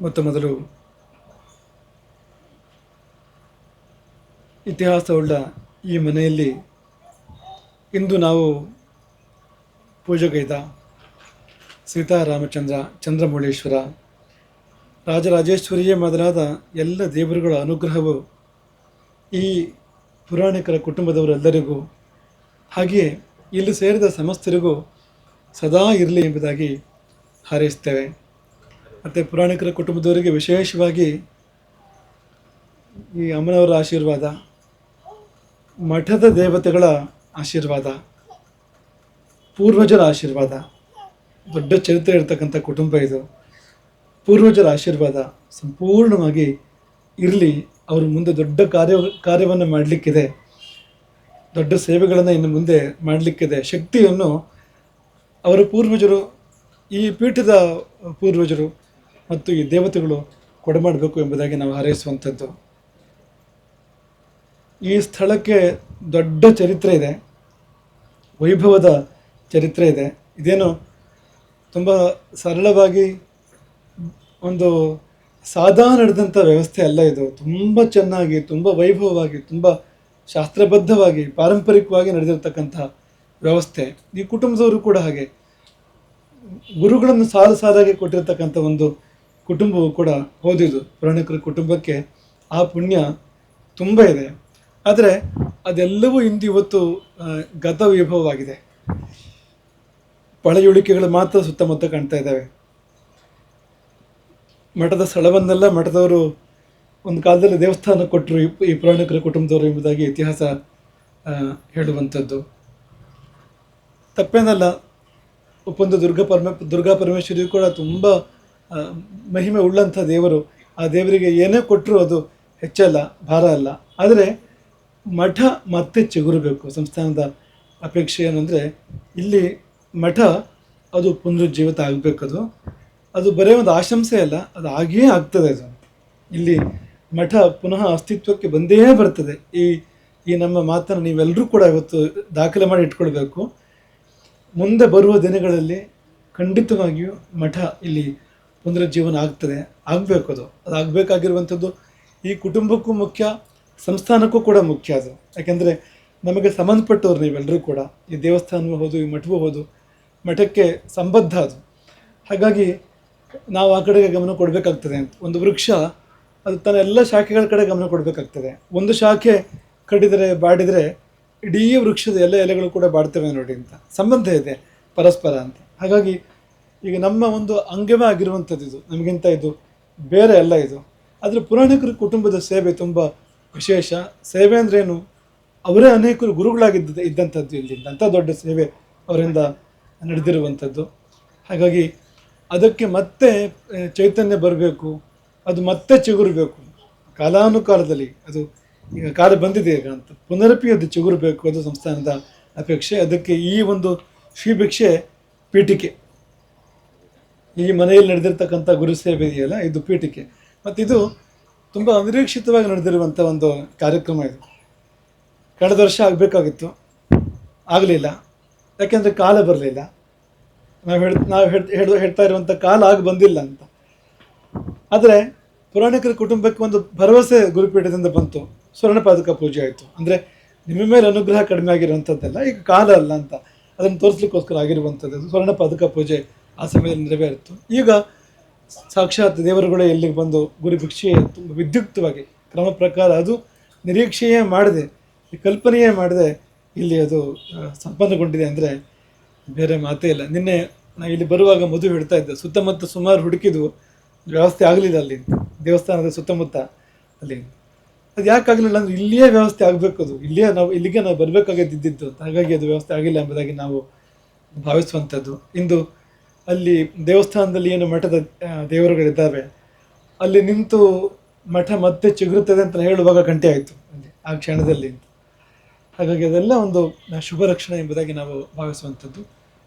ಮೊತ್ತ ಮೊದಲು ಇತಿಹಾಸವುಳ್ಳ ಈ ಮನೆಯಲ್ಲಿ ಇಂದು ನಾವು ಪೂಜೆಗೈದ ಸೀತಾರಾಮಚಂದ್ರ ಚಂದ್ರಮೌಳೇಶ್ವರ, ರಾಜರಾಜೇಶ್ವರಿಯೇ ಮೊದಲಾದ ಎಲ್ಲ ದೇವರುಗಳ ಅನುಗ್ರಹವು ಈ ಪುರಾಣಿಕರ ಕುಟುಂಬದವರೆಲ್ಲರಿಗೂ ಹಾಗೆಯೇ ಇಲ್ಲಿ ಸೇರಿದ ಸಮಸ್ತರಿಗೂ ಸದಾ ಇರಲಿ ಎಂಬುದಾಗಿ ಹಾರೈಸ್ತೇವೆ ಮತ್ತು ಪುರಾಣಿಕರ ಕುಟುಂಬದವರಿಗೆ ವಿಶೇಷವಾಗಿ ಈ ಅಮ್ಮನವರ ಆಶೀರ್ವಾದ, ಮಠದ ದೇವತೆಗಳ ಆಶೀರ್ವಾದ, ಪೂರ್ವಜರ ಆಶೀರ್ವಾದ, ದೊಡ್ಡ ಚರಿತ್ರೆ ಇರ್ತಕ್ಕಂಥ ಕುಟುಂಬ ಇದು. ಪೂರ್ವಜರ ಆಶೀರ್ವಾದ ಸಂಪೂರ್ಣವಾಗಿ ಇರಲಿ, ಅವರು ಮುಂದೆ ದೊಡ್ಡ ಕಾರ್ಯ, ಕಾರ್ಯವನ್ನು ಮಾಡಲಿಕ್ಕಿದೆ. ದೊಡ್ಡ ಸೇವೆಗಳನ್ನು ಇನ್ನು ಮುಂದೆ ಮಾಡಲಿಕ್ಕಿದೆ. ಶಕ್ತಿಯನ್ನು ಅವರ ಪೂರ್ವಜರು, ಈ ಪೀಠದ ಪೂರ್ವಜರು ಮತ್ತು ಈ ದೇವತೆಗಳು ಕೊಡಮಾಡಬೇಕು ಎಂಬುದಾಗಿ ನಾವು ಹಾರೈಸುವಂಥದ್ದು. ಈ ಸ್ಥಳಕ್ಕೆ ದೊಡ್ಡ ಚರಿತ್ರೆ ಇದೆ. ವೈಭವದ ಚರಿತ್ರೆ ಇದೆ. ಇದೇನು ತುಂಬ ಸರಳವಾಗಿ ಒಂದು ಸಾದಾ ನಡೆದಂಥ ವ್ಯವಸ್ಥೆ ಅಲ್ಲ ಇದು. ತುಂಬ ಚೆನ್ನಾಗಿ, ತುಂಬ ವೈಭವವಾಗಿ, ತುಂಬ ಶಾಸ್ತ್ರಬದ್ಧವಾಗಿ, ಪಾರಂಪರಿಕವಾಗಿ ನಡೆದಿರ್ತಕ್ಕಂಥ ವ್ಯವಸ್ಥೆ. ಈ ಕುಟುಂಬದವರು ಕೂಡ ಹಾಗೆ ಗುರುಗಳನ್ನು ಸಾಲು ಸಾಲಾಗಿ ಕೊಟ್ಟಿರ್ತಕ್ಕಂಥ ಒಂದು ಕುಟುಂಬವು ಕೂಡ ಓದಿದ್ದು ಪುರಾಣಿಕರ ಕುಟುಂಬಕ್ಕೆ ಆ ಪುಣ್ಯ ತುಂಬ ಇದೆ. ಆದರೆ ಅದೆಲ್ಲವೂ ಇಂದು ಗತ ವೈಭವವಾಗಿದೆ. ಪಳೆಯುಳಿಕೆಗಳು ಮಾತ್ರ ಸುತ್ತಮುತ್ತ ಕಾಣ್ತಾ ಇದ್ದಾವೆ. ಮಠದ ಸ್ಥಳವನ್ನೆಲ್ಲ, ಮಠದವರು ಒಂದು ಕಾಲದಲ್ಲಿ ದೇವಸ್ಥಾನ ಕೊಟ್ಟರು ಈ- ಪುರಾಣಿಕರ ಕುಟುಂಬದವರು ಎಂಬುದಾಗಿ ಇತಿಹಾಸ ಹೇಳುವಂಥದ್ದು. ತಪ್ಪೇನಲ್ಲ, ಒಪ್ಪೊಂದು ದುರ್ಗಾ ಪರಮ, ದುರ್ಗಾ ಪರಮೇಶ್ವರಿ ಕೂಡ ತುಂಬ ಮಹಿಮೆ ಉಳ್ಳಂಥ ದೇವರು ಆ ದೇವರಿಗೆ ಏನೇ ಕೊಟ್ಟರು ಅದು ಹೆಚ್ಚಲ್ಲ, ಭಾರ ಅಲ್ಲ. ಆದರೆ ಮಠ ಮತ್ತೆ ಚಿಗುರಬೇಕು. ಸಂಸ್ಥಾನದ ಅಪೇಕ್ಷೆ ಏನಂದರೆ ಇಲ್ಲಿ ಮಠ ಅದು ಪುನರುಜ್ಜೀವಿತ ಆಗಬೇಕದು ಅದು. ಬರೀ ಒಂದು ಆಶಂಸೆ ಅಲ್ಲ, ಅದು ಆಗಿಯೇ ಆಗ್ತದೆ ಅದು. ಇಲ್ಲಿ ಮಠ ಪುನಃ ಅಸ್ತಿತ್ವಕ್ಕೆ ಬಂದೇ ಬರ್ತದೆ. ಈ ಈ ನಮ್ಮ ಮಾತನ್ನು ನೀವೆಲ್ಲರೂ ಕೂಡ ಇವತ್ತು ದಾಖಲೆ ಮಾಡಿ ಇಟ್ಕೊಳ್ಬೇಕು. ಮುಂದೆ ಬರುವ ದಿನಗಳಲ್ಲಿ ಖಂಡಿತವಾಗಿಯೂ ಮಠ ಇಲ್ಲಿ ಪುನರುಜ್ಜೀವನ ಆಗ್ತದೆ, ಆಗಬೇಕು ಅದು. ಅದು ಆಗಬೇಕಾಗಿರುವಂಥದ್ದು ಈ ಕುಟುಂಬಕ್ಕೂ ಮುಖ್ಯ, ಸಂಸ್ಥಾನಕ್ಕೂ ಕೂಡ ಮುಖ್ಯ ಅದು. ಯಾಕೆಂದರೆ ನಮಗೆ ಸಂಬಂಧಪಟ್ಟವ್ರು ನೀವೆಲ್ಲರೂ ಕೂಡ, ಈ ದೇವಸ್ಥಾನವೂ ಹೋದು, ಈ ಮಠವೂ ಹೋದು, ಮಠಕ್ಕೆ ಸಂಬದ್ಧ ಅದು. ಹಾಗಾಗಿ ನಾವು ಆ ಕಡೆಗೆ ಗಮನ ಕೊಡಬೇಕಾಗ್ತದೆ. ಅಂತ ಒಂದು ವೃಕ್ಷ, ಅದು ತನ್ನ ಎಲ್ಲ ಶಾಖೆಗಳ ಕಡೆ ಗಮನ ಕೊಡಬೇಕಾಗ್ತದೆ. ಒಂದು ಶಾಖೆ ಕಡಿದರೆ, ಬಾಡಿದರೆ, ಇಡೀ ವೃಕ್ಷದ ಎಲ್ಲ ಎಲೆಗಳು ಕೂಡ ಬಾಡ್ತವೆ ನೋಡಿ ಅಂತ. ಸಂಬಂಧ ಇದೆ, ಪರಸ್ಪರ ಅಂತ. ಹಾಗಾಗಿ ಈಗ ನಮ್ಮ ಒಂದು ಅಂಗವೇ ಆಗಿರುವಂಥದ್ದು ಇದು, ನಮಗಿಂತ ಇದು ಬೇರೆ ಅಲ್ಲ ಇದು. ಆದರೆ ಪುರಾಣಿಕರ ಕುಟುಂಬದ ಸೇವೆ ತುಂಬ ವಿಶೇಷ. ಸೇವೆ ಅಂದ್ರೇನು ಅವರೇ ಅನೇಕರು ಗುರುಗಳಾಗಿದ್ದ, ಇದ್ದಂಥದ್ದು ಇಲ್ಲಿಂದ ಅಂಥ ದೊಡ್ಡ ಸೇವೆ ಅವರಿಂದ ನಡೆದಿರುವಂಥದ್ದು. ಹಾಗಾಗಿ ಅದಕ್ಕೆ ಮತ್ತೆ ಚೈತನ್ಯ ಬರಬೇಕು, ಅದು ಮತ್ತೆ ಚಿಗುರಬೇಕು. ಕಾಲಾನುಕಾಲದಲ್ಲಿ ಅದು ಈಗ ಕಾಲ ಬಂದಿದೆ ಈಗ ಅಂತ. ಪುನರಪಿ ಅದು ಚಿಗುರಬೇಕು, ಅದು ಸಂಸ್ಥಾನದ ಅಪೇಕ್ಷೆ. ಅದಕ್ಕೆ ಈ ಒಂದು ಶ್ರೀಭಿಕ್ಷೆ ಪೀಠಿಕೆ. ಈ ಮನೆಯಲ್ಲಿ ನಡೆದಿರ್ತಕ್ಕಂಥ ಗುರುಸೇವೆ ಇದೆಯಲ್ಲ, ಇದು ಪೀಠಿಕೆ. ಮತ್ತು ಇದು ತುಂಬ ಅನಿರೀಕ್ಷಿತವಾಗಿ ನಡೆದಿರುವಂಥ ಒಂದು ಕಾರ್ಯಕ್ರಮ ಇದು. ಕಳೆದ ವರ್ಷ ಆಗಬೇಕಾಗಿತ್ತು. ಆಗಲಿಲ್ಲ. ಯಾಕೆಂದರೆ ಕಾಲ ಬರಲಿಲ್ಲ. ನಾವು ಹೇಳ್, ನಾವು ಹೇಳಿ, ಹೇಳು, ಹೇಳ್ತಾ ಇರುವಂಥ ಕಾಲ ಆಗಿ ಬಂದಿಲ್ಲ ಅಂತ. ಆದರೆ ಪುರಾಣಿಕರ ಕುಟುಂಬಕ್ಕೆ ಒಂದು ಭರವಸೆ ಗುರುಪೀಠದಿಂದ ಬಂತು. ಸ್ವರ್ಣ ಪಾದಕ ಪೂಜೆ ಆಯಿತು. ಅಂದರೆ ನಿಮ್ಮ ಮೇಲೆ ಅನುಗ್ರಹ ಕಡಿಮೆ ಆಗಿರುವಂಥದ್ದಲ್ಲ ಈಗ ಕಾಲ ಅಲ್ಲ ಅಂತ. ಅದನ್ನು ತೋರಿಸ್ಲಿಕ್ಕೋಸ್ಕರ ಆಗಿರುವಂಥದ್ದು ಸ್ವರ್ಣ ಪಾದಕ ಪೂಜೆ. ಆ ಸಮಯದಲ್ಲಿ ನೆರವೇರಿತು. ಈಗ ಸಾಕ್ಷಾತ್ ದೇವರುಗಳೇ ಇಲ್ಲಿಗೆ ಬಂದು ಗುರು ಭಿಕ್ಷೆ ತುಂಬ ವಿದ್ಯುಕ್ತವಾಗಿ ಕ್ರಮ ಪ್ರಕಾರ ಅದು ನಿರೀಕ್ಷೆಯೇ ಮಾಡದೆ, ಕಲ್ಪನೆಯೇ ಮಾಡದೆ ಇಲ್ಲಿ ಅದು ಸಂಪನ್ನಗೊಂಡಿದೆ ಅಂದರೆ ಬೇರೆ ಮಾತೇ ಇಲ್ಲ. ನಿನ್ನೆ ನಾನು ಇಲ್ಲಿ ಬರುವಾಗ ಮಧು ಹೇಳ್ತಾ ಇದ್ದೆ, ಸುತ್ತಮುತ್ತ ಸುಮಾರು ಹುಡುಕಿದ್ವು ವ್ಯವಸ್ಥೆ ಆಗಲಿಲ್ಲ ಅಲ್ಲಿ, ದೇವಸ್ಥಾನದ ಸುತ್ತಮುತ್ತ ಅಲ್ಲಿ. ಅದು ಯಾಕೆ ಆಗಲಿಲ್ಲ ಅಂದರೆ ಇಲ್ಲಿಯೇ ವ್ಯವಸ್ಥೆ ಆಗಬೇಕು ಅದು. ಇಲ್ಲಿಯೇ ನಾವು, ಇಲ್ಲಿಗೆ ನಾವು ಬರಬೇಕಾಗಿದ್ದಿದ್ದು ಹಾಗಾಗಿ ಅದು ವ್ಯವಸ್ಥೆ ಆಗಿಲ್ಲ ಎಂಬುದಾಗಿ ನಾವು ಭಾವಿಸುವಂಥದ್ದು. ಇಂದು ಅಲ್ಲಿ ದೇವಸ್ಥಾನದಲ್ಲಿ ಏನು ಮಠದ ದೇವರುಗಳಿದ್ದಾವೆ, ಅಲ್ಲಿ ನಿಂತು ಮಠ ಮತ್ತೆ ಚಿಗುರುತ್ತದೆ ಅಂತ ಹೇಳುವಾಗ ಗಂಟೆ ಆಯಿತು ಆ ಕ್ಷಣದಲ್ಲಿ ಹಾಗಾಗಿ ಅದೆಲ್ಲ ಒಂದು ಶುಭ ರಕ್ಷಣೆ ಎಂಬುದಾಗಿ ನಾವು ಭಾವಿಸುವಂಥದ್ದು.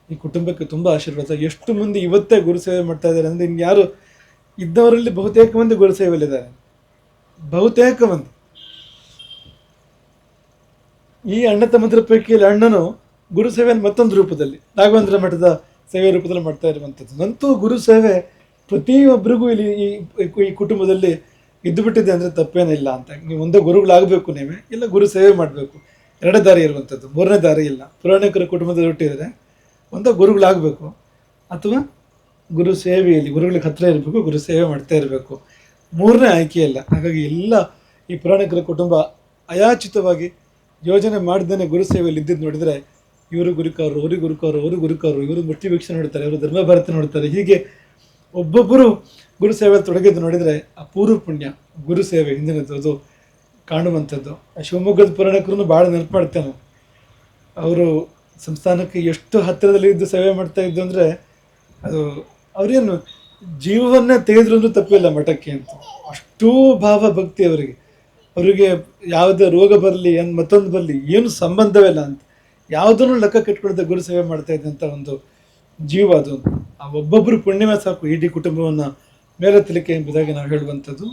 ಈ ಕುಟುಂಬಕ್ಕೆ ತುಂಬ ಆಶೀರ್ವಾದ. ಎಷ್ಟು ಮಂದಿ ಇವತ್ತೇ ಗುರು ಸೇವೆ ಮಾಡ್ತಾ ಇದ್ದಾರೆ ಅಂದರೆ ಇನ್ಯಾರು ಇದ್ದವರಲ್ಲಿ ಬಹುತೇಕ ಮಂದಿ ಗುರು ಸೇವೆಯಲ್ಲಿದ್ದಾರೆ. ಬಹುತೇಕ ಮಂದಿ. ಈ ಅಣ್ಣ ತಮ್ಮದ್ರ ಪೈಕಿಯಲ್ಲಿ ಅಣ್ಣನು ಸೇವೆಯನ್ನು ಮತ್ತೊಂದು ರೂಪದಲ್ಲಿ ರಾಘವೇಂದ್ರ ಮಠದ ಸೇವೆ ರೂಪದಲ್ಲಿ ಮಾಡ್ತಾ ಇರುವಂಥದ್ದು. ನಂತೂ ಗುರು ಸೇವೆ ಪ್ರತಿಯೊಬ್ಬರಿಗೂ ಇಲ್ಲಿ ಈ ಈ ಕುಟುಂಬದಲ್ಲಿ ಇದ್ದುಬಿಟ್ಟಿದೆ ಅಂದರೆ ತಪ್ಪೇನಿಲ್ಲ ಅಂತ. ನೀವು ಒಂದೇ ಗುರುಗಳಾಗಬೇಕು ನೀವೇ, ಇಲ್ಲ ಗುರು ಸೇವೆ ಮಾಡಬೇಕು. ಎರಡೇ ದಾರಿ ಇರುವಂಥದ್ದು, ಮೂರನೇ ದಾರಿ ಇಲ್ಲ. ಪುರಾಣಿಕರ ಕುಟುಂಬದಲ್ಲಿ ಹುಟ್ಟಿದರೆ ಒಂದೇ ಗುರುಗಳಾಗಬೇಕು, ಅಥವಾ ಗುರು ಸೇವೆಯಲ್ಲಿ, ಗುರುಗಳಿಗೆ ಹತ್ರ ಇರಬೇಕು, ಗುರು ಸೇವೆ ಮಾಡ್ತಾ ಇರಬೇಕು. ಮೂರನೇ ಆಯ್ಕೆ ಇಲ್ಲ. ಹಾಗಾಗಿ ಎಲ್ಲ ಈ ಪುರಾಣಿಕರ ಕುಟುಂಬ ಅಯಾಚಿತವಾಗಿ ಯೋಜನೆ ಮಾಡಿದ್ದೇನೆ ಗುರು ಸೇವೆಯಲ್ಲಿ ಇದ್ದಿದ್ದು ನೋಡಿದರೆ ಇವರು ಗುರುಕಾರರು ಅವರು ಗುರುಕಾರರು ಅವರು ಗುರುಕಾರರು, ಇವರು ಮುಟ್ಟಿ ಭಿಕ್ಷೆ ನೋಡ್ತಾರೆ, ಇವರು ಧರ್ಮ ಭಾರತ ನೋಡ್ತಾರೆ. ಹೀಗೆ ಒಬ್ಬೊಬ್ಬರು ಗುರು ಸೇವೆ ತೊಡಗಿದ್ದು ನೋಡಿದರೆ ಅಪೂರ್ವ ಪುಣ್ಯ. ಗುರು ಸೇವೆ ಹಿಂದಿನದ್ದು, ಅದು ಕಾಣುವಂಥದ್ದು. ಆ ಶಿವಮೊಗ್ಗದ ಪುರಾಣಿಕರನ್ನು ಭಾಳ ನೆನಪು ಮಾಡ್ತೇನೆ ಅವರು ಸಂಸ್ಥಾನಕ್ಕೆ ಎಷ್ಟು ಹತ್ತಿರದಲ್ಲಿ ಇದ್ದು ಸೇವೆ ಮಾಡ್ತಾ ಇದ್ದು ಅಂದರೆ ಅದು ಅವರೇನು ಜೀವವನ್ನೇ ತೆಗೆದ್ರು ತಪ್ಪಿಲ್ಲ ಮಠಕ್ಕೆ ಅಂತ. ಅಷ್ಟೂ ಭಾವ ಭಕ್ತಿ ಅವರಿಗೆ. ಅವರಿಗೆ ಯಾವುದೇ ರೋಗ ಬರಲಿ, ಏನು ಮತ್ತೊಂದು ಬರಲಿ, ಏನು ಸಂಬಂಧವಿಲ್ಲ ಅಂತ. ಯಾವುದನ್ನು ಲೆಕ್ಕ ಕೆಟ್ಕೊಳ್ದೆ ಗುರು ಸೇವೆ ಮಾಡ್ತಾ ಇದ್ದಂಥ ಒಂದು ಜೀವ ಅದು. ಆ ಒಬ್ಬೊಬ್ಬರು ಪುಣ್ಯವೇ ಸಾಕು, ಇಡೀ ಕುಟುಂಬವನ್ನು ಮೇಲೆತ್ತಲಿಕ್ಕೆ ಎಂಬುದಾಗಿ ನಾವು ಹೇಳುವಂಥದ್ದು.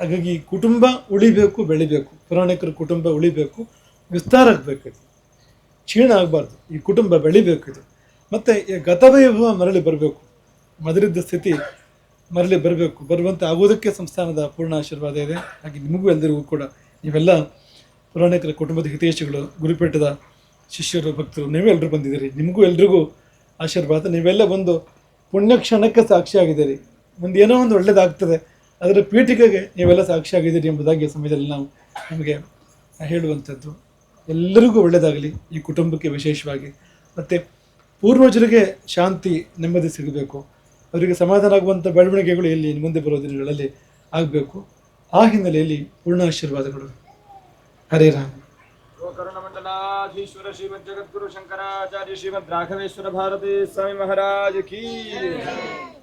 ಹಾಗಾಗಿ ಕುಟುಂಬ ಉಳಿಬೇಕು, ಬೆಳಿಬೇಕು. ಪುರಾಣಿಕರ ಕುಟುಂಬ ಉಳಿಬೇಕು, ವಿಸ್ತಾರ ಆಗಬೇಕು ಇದು. ಕ್ಷೀಣ ಆಗಬಾರ್ದು, ಈ ಕುಟುಂಬ ಬೆಳಿಬೇಕು ಇದು. ಮತ್ತು ಈ ಗತವೈಭವ ಮರಳಿ ಬರಬೇಕು. ಮದರಿದ್ದ ಸ್ಥಿತಿ ಮರಳಿ ಬರಬೇಕು. ಬರುವಂತೆ ಆಗೋದಕ್ಕೆ ಸಂಸ್ಥಾನದ ಪೂರ್ಣ ಆಶೀರ್ವಾದ ಇದೆ. ಹಾಗೆ ನಿಮಗೂ ಎಲ್ಲರಿಗೂ ಕೂಡ ನೀವೆಲ್ಲ ಪುರಾಣಿಕರ ಕುಟುಂಬದ ಹಿತೈಷಿಗಳು, ಗುರುಪೀಠದ ಶಿಷ್ಯರು, ಭಕ್ತರು ನೀವೆಲ್ಲರೂ ಬಂದಿದ್ದೀರಿ? ನಿಮಗೂ ಎಲ್ರಿಗೂ ಆಶೀರ್ವಾದ. ನೀವೆಲ್ಲ ಒಂದು ಪುಣ್ಯ ಕ್ಷಣಕ್ಕೆ ಸಾಕ್ಷಿಯಾಗಿದ್ದೀರಿ. ಮುಂದೆ ಏನೋ ಒಂದು ಒಳ್ಳೆಯದಾಗ್ತದೆ ಅದರ ಪೀಠಿಕೆಗೆ ನೀವೆಲ್ಲ ಸಾಕ್ಷಿಯಾಗಿದ್ದೀರಿ ಎಂಬುದಾಗಿ ಸಮಯದಲ್ಲಿ ನಾವು ನಿಮಗೆ ಹೇಳುವಂಥದ್ದು. ಎಲ್ಲರಿಗೂ ಒಳ್ಳೆಯದಾಗಲಿ ಈ ಕುಟುಂಬಕ್ಕೆ ವಿಶೇಷವಾಗಿ. ಮತ್ತು ಪೂರ್ವಜರಿಗೆ ಶಾಂತಿ ನೆಮ್ಮದಿ ಸಿಗಬೇಕು. ಅವರಿಗೆ ಸಮಾಧಾನ ಆಗುವಂಥ ಬೆಳವಣಿಗೆಗಳು ಇಲ್ಲಿ ಮುಂದೆ ಬರುವ ದಿನಗಳಲ್ಲಿ ಆಗಬೇಕು. ಆ ಹಿನ್ನೆಲೆಯಲ್ಲಿ ಪೂರ್ಣ ಆಶೀರ್ವಾದಗಳು. ಹರೇ ರಾಮ. करुणमंडलाधीश्वर श्रीमद श्रीमद्राघवेश्वर राघवेश्वर भारती स्वामी महाराज की